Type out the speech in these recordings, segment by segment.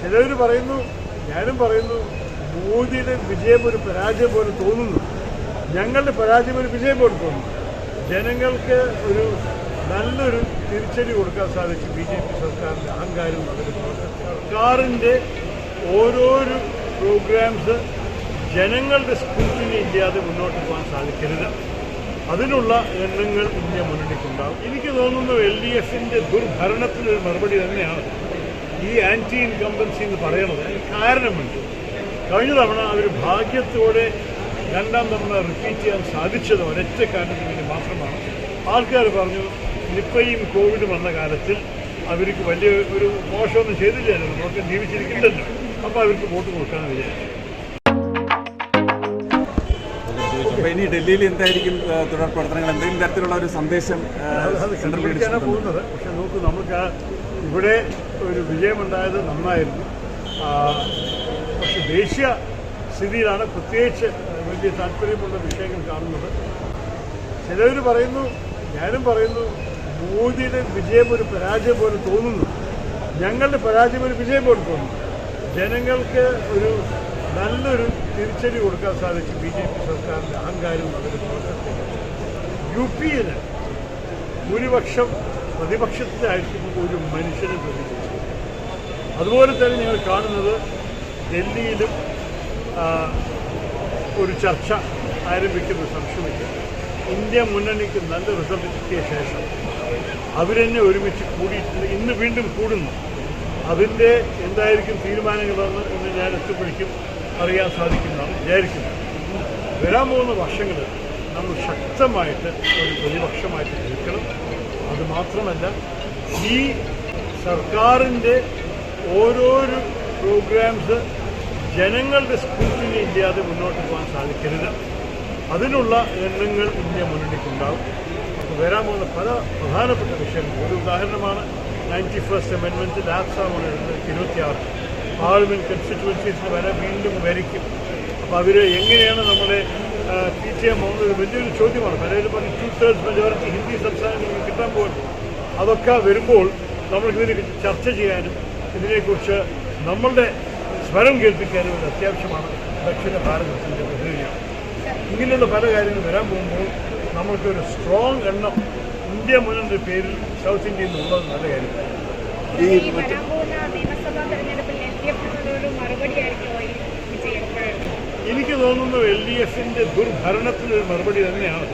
ചിലവർ പറയുന്നു ഞാനും പറയുന്നു മോദിയുടെ വിജയം ഒരു പരാജയം പോലെ തോന്നുന്നു. ഞങ്ങളുടെ പരാജയം ഒരു വിജയം പോലെ തോന്നുന്നു. ജനങ്ങൾക്ക് ഒരു നല്ലൊരു തിരിച്ചടി കൊടുക്കാൻ സാധിച്ചു ബി ജെ പി സർക്കാരിന്റെ അഹങ്കാരം സർക്കാരിന്റെ ഓരോരോ പ്രോഗ്രാംസ് ജനങ്ങളുടെ സ്ക്രൂട്ടിനി ഇല്ലാതെ മുന്നോട്ട് പോകാൻ സാധിക്കരുത്. അതിനുള്ള എണ്ണങ്ങൾ ഇന്ത്യ മുന്നണിക്കുണ്ടാവും എനിക്ക് തോന്നുന്നു എൽ ഡി എഫിന്റെ ദുർഭരണത്തിനൊരു മറുപടി തന്നെയാണ് ഈ ആന്റി ഇൻകംബൻസി എന്ന് പറയുന്നത് കാരണമുണ്ട്. കഴിഞ്ഞ തവണ അവർ ഭാഗ്യത്തോടെ രണ്ടാം തവണ റിപ്പീറ്റ് ചെയ്യാൻ സാധിച്ചത് ഒരൊറ്റ കാരണത്തിന് വേണ്ടി മാത്രമാണ്. ആൾക്കാർ പറഞ്ഞു നിപ്പയും കോവിഡ് വന്ന കാലത്തിൽ അവർക്ക് വലിയ ഒരു മോശമൊന്നും ചെയ്തില്ലല്ലോ നമുക്ക് ജീവിച്ചിരിക്കില്ലല്ലോ അപ്പോൾ അവർക്ക് വോട്ട് കൊടുക്കാമെന്ന് വിചാരിച്ചു. അപ്പോൾ ഇനി ഡൽഹിയിൽ എന്തായിരിക്കും തുടർ പ്രവർത്തനങ്ങൾ? എന്തെങ്കിലും തരത്തിലുള്ള ഒരു സന്ദേശം പോകുന്നത്. പക്ഷെ നോക്കൂ നമുക്ക് ആ ഇവിടെ ഒരു വിജയമുണ്ടായത് നന്നായിരുന്നു. പക്ഷെ ദേശീയ സ്ഥിതിയിലാണ് പ്രത്യേകിച്ച് വലിയ താല്പര്യമുള്ള വിഷയങ്ങൾ കാണുന്നത്. ചിലവർ പറയുന്നു ഞാനും പറയുന്നു മോദിയുടെ വിജയം ഒരു പരാജയം പോലെ തോന്നുന്നു. ഞങ്ങളുടെ പരാജയം ഒരു വിജയം പോലെ തോന്നുന്നു. ജനങ്ങൾക്ക് ഒരു നല്ലൊരു തിരിച്ചടി കൊടുക്കാൻ സാധിച്ചു ബി ജെ പി സർക്കാരിന്റെ അഹങ്കാരം അതിന് യു പിയിൽ ഭൂരിപക്ഷം പ്രതിപക്ഷത്തിലായിരിക്കുമ്പോൾ ഒരു മനുഷ്യനെ പ്രതികരിച്ചു. അതുപോലെ തന്നെ ഞങ്ങൾ കാണുന്നത് ഡൽഹിയിലും ഒരു ചർച്ച ആരംഭിക്കുന്ന സംശയമില്ല. ഇന്ത്യ മുന്നണിക്ക് നല്ല റിസൾട്ട് കിട്ടിയ ശേഷം അവരെന്നെ ഒരുമിച്ച് കൂടിയിട്ടുണ്ട്. ഇന്ന് വീണ്ടും കൂടുന്നു. അതിന്റെ എന്തായിരിക്കും തീരുമാനങ്ങളെന്ന് ഇന്ന് ഞാൻ എത്തിപ്പിടിക്കും അറിയാൻ സാധിക്കുന്നതാണ് വിചാരിക്കുന്നത് വരാൻ പോകുന്ന വർഷങ്ങളിൽ നമ്മൾ ശക്തമായിട്ട് ഒരു പ്രതിപക്ഷമായിട്ട് നിൽക്കണം. അത് മാത്രമല്ല ഈ സർക്കാരിന്റെ ഓരോരോ പ്രോഗ്രാംസ് ജനങ്ങളുടെ സ്ക്രൂട്ടിനി ഇല്ലാതെ മുന്നോട്ട് പോകാൻ സാധിക്കരുത്. അതിനുള്ള എണ്ണങ്ങൾ ഇന്ത്യ മുന്നണിക്കുണ്ടാവും. അപ്പോൾ വരാൻ പോകുന്ന പല പ്രധാനപ്പെട്ട വിഷയങ്ങൾ. ഒരു ഉദാഹരണമാണ് നയന്റി ഫസ്റ്റ് അമെൻമെന്റ് ലാപ്സാമാണ് എഴുതുന്നത് ഇരുപത്തിയാറ്. പാർലമെന്റ് കൺസ്റ്റിറ്റ്യുവൻസീസിന് വരെ വീണ്ടും വരയ്ക്കും. അപ്പോൾ അവർ എങ്ങനെയാണ് നമ്മളെ ഒരു വലിയൊരു ചോദ്യമാണ്. പലരും പറഞ്ഞ് ടു തേർഡ്സ് മെജോറിറ്റി ഹിന്ദി സംസ്ഥാനങ്ങൾക്ക് കിട്ടാൻ പോകുന്നു. അതൊക്കെ വരുമ്പോൾ നമ്മൾക്കിതിനെ ചർച്ച ചെയ്യാനും ഇതിനെക്കുറിച്ച് നമ്മളുടെ സ്വരം കേൾപ്പിക്കാനും ഒരു അത്യാവശ്യമാണ് ദക്ഷിണ ഭാരതത്തിന്റെ പ്രതിനിധിയാണ് ഇങ്ങനെയുള്ള പല കാര്യങ്ങൾ വരാൻ പോകുമ്പോൾ നമ്മൾക്കൊരു സ്ട്രോങ് എണ്ണം ഇന്ത്യ മുന്നിന്റെ പേരിൽ സൗത്ത് ഇന്ത്യയിൽ നിന്നുള്ളത് നല്ല കാര്യമാണ് ഈ എനിക്ക് തോന്നുന്നു എൽ ഡി എഫിന്റെ ദുർഭരണത്തിനൊരു മറുപടി തന്നെയാണ്.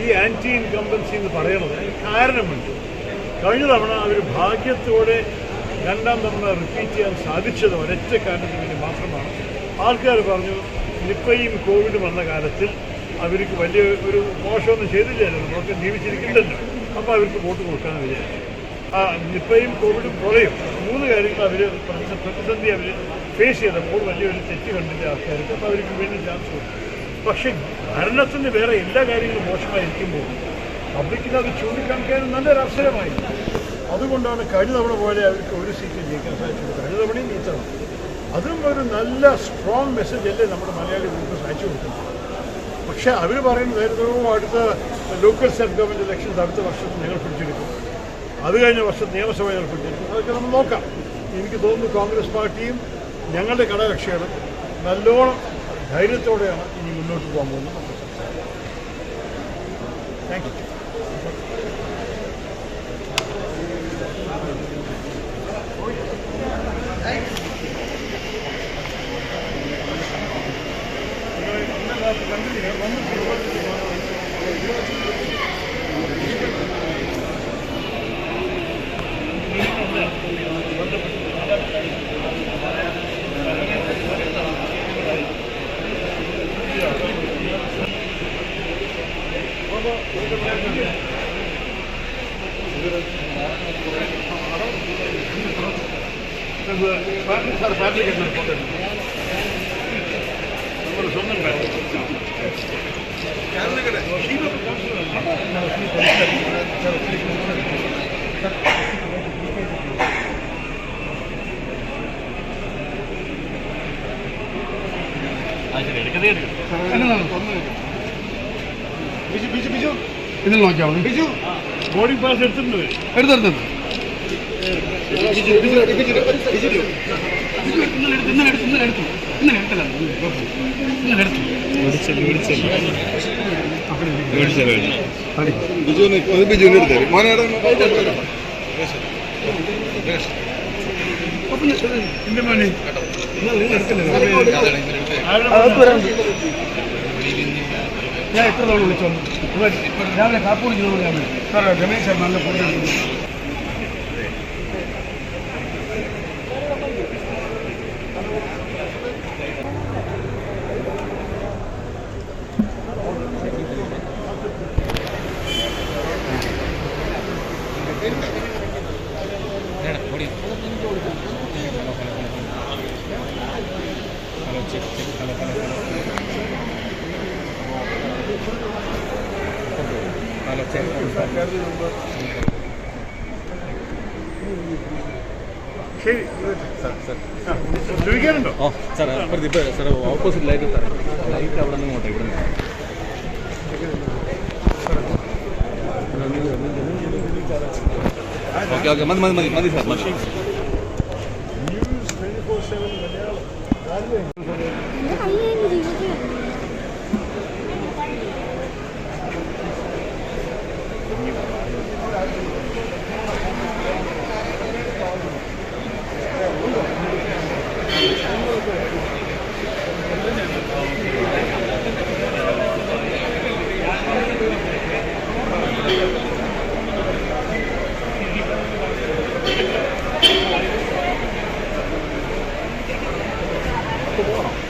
ഈ ആന്റി ഇൻകംബൻസി എന്ന് അതിന് കാരണമുണ്ട്. കഴിഞ്ഞ തവണ അവർ ഭാഗ്യത്തോടെ രണ്ടാം തവണ റിപ്പീറ്റ് ചെയ്യാൻ സാധിച്ചത് ഒരൊറ്റ കാരണത്തിന് വേണ്ടി മാത്രമാണ്. ആൾക്കാർ പറഞ്ഞു നിപ്പയും കോവിഡ് വന്ന കാലത്തിൽ അവർക്ക് വലിയ ഒരു മോശമൊന്നും ചെയ്തില്ലായിരുന്നു. നമുക്ക് ജീവിച്ചിരിക്കില്ലല്ലോ അപ്പോൾ അവർക്ക് വോട്ട് കൊടുക്കാമെന്ന് വിചാരിച്ചു. ആ നിപ്പയും കോവിഡും കുറയും. മൂന്ന് കാര്യങ്ങൾ അവർ പ്രതിസന്ധി അവർ ഫേസ് ചെയ്തപ്പോൾ വലിയൊരു തെറ്റ് കണ്ടില്ല ആൾക്കാർക്ക്. അപ്പോൾ അവർക്ക് വീണ്ടും ചാൻസ് കൊടുക്കും പക്ഷേ ഭരണത്തിന് വേറെ എല്ലാ കാര്യങ്ങളും മോശമായിരിക്കുമ്പോൾ പബ്ലിക്കിന് അത് ചൂണ്ടിക്കാണിക്കാനും നല്ലൊരു അവസരമായി. അതുകൊണ്ടാണ് കഴിഞ്ഞ തവണ പോലെ അവർക്ക് ഒരു സീറ്റ് ജയിക്കാൻ സാധിച്ചത്. കഴിഞ്ഞ തവണയും ഈ അതും ഒരു നല്ല സ്ട്രോങ് മെസ്സേജ് അല്ലേ നമ്മുടെ മലയാളി ഗ്രൂപ്പ് സാധിച്ചു കൊടുക്കുന്നത്. പക്ഷേ അവർ പറയുന്നതായിരുന്നു അടുത്ത ലോക്കൽ സ്റ്റേറ്റ് ഗവൺമെന്റ് ഇലക്ഷൻസ് അടുത്ത വർഷത്തിൽ ഞങ്ങൾ പിടിച്ചെടുക്കും. അത് കഴിഞ്ഞ വർഷം നിയമസഭ ഞങ്ങൾ പിടിച്ചെടുക്കും. അതൊക്കെ നമ്മൾ നോക്കാം. എനിക്ക് തോന്നുന്നു കോൺഗ്രസ് പാർട്ടിയും ഞങ്ങളുടെ ഘടകകക്ഷികൾ നല്ലോണം ധൈര്യത്തോടെയാണ് ഇനി മുന്നോട്ട് പോകാൻ പോകുന്നത്. താങ്ക് യു ഫാമിലി സ്വന്തം ഫാമിലി ഇതിൽ നോക്കിയാൽ മതി ബിജു ബോർഡിംഗ് പാസ് എടുത്തിട്ടുണ്ട് എടുത്തെടുത്തു ബിജു ബിജു. ബിജു ഞാൻ എത്ര തവണ വിളിച്ചോളൂ രാവിലെ കാപ്പൂടി ചെയ്തോളൂ ഞാൻ സാറേ രമേശ് ശർമ്മ നല്ല ഫോട്ടോ ശരി ആ, ചോദിക്കാനുണ്ടോ ഓ സാർ അപ്പുറത്ത് ഇപ്പോൾ sir opposite light sir light അവിടെ നിന്ന് ഇങ്ങോട്ട് ഇവിടെ നിന്ന് ഓക്കെ ഓക്കെ മതി മതി മതി മതി സാർ മതി 做多了。哈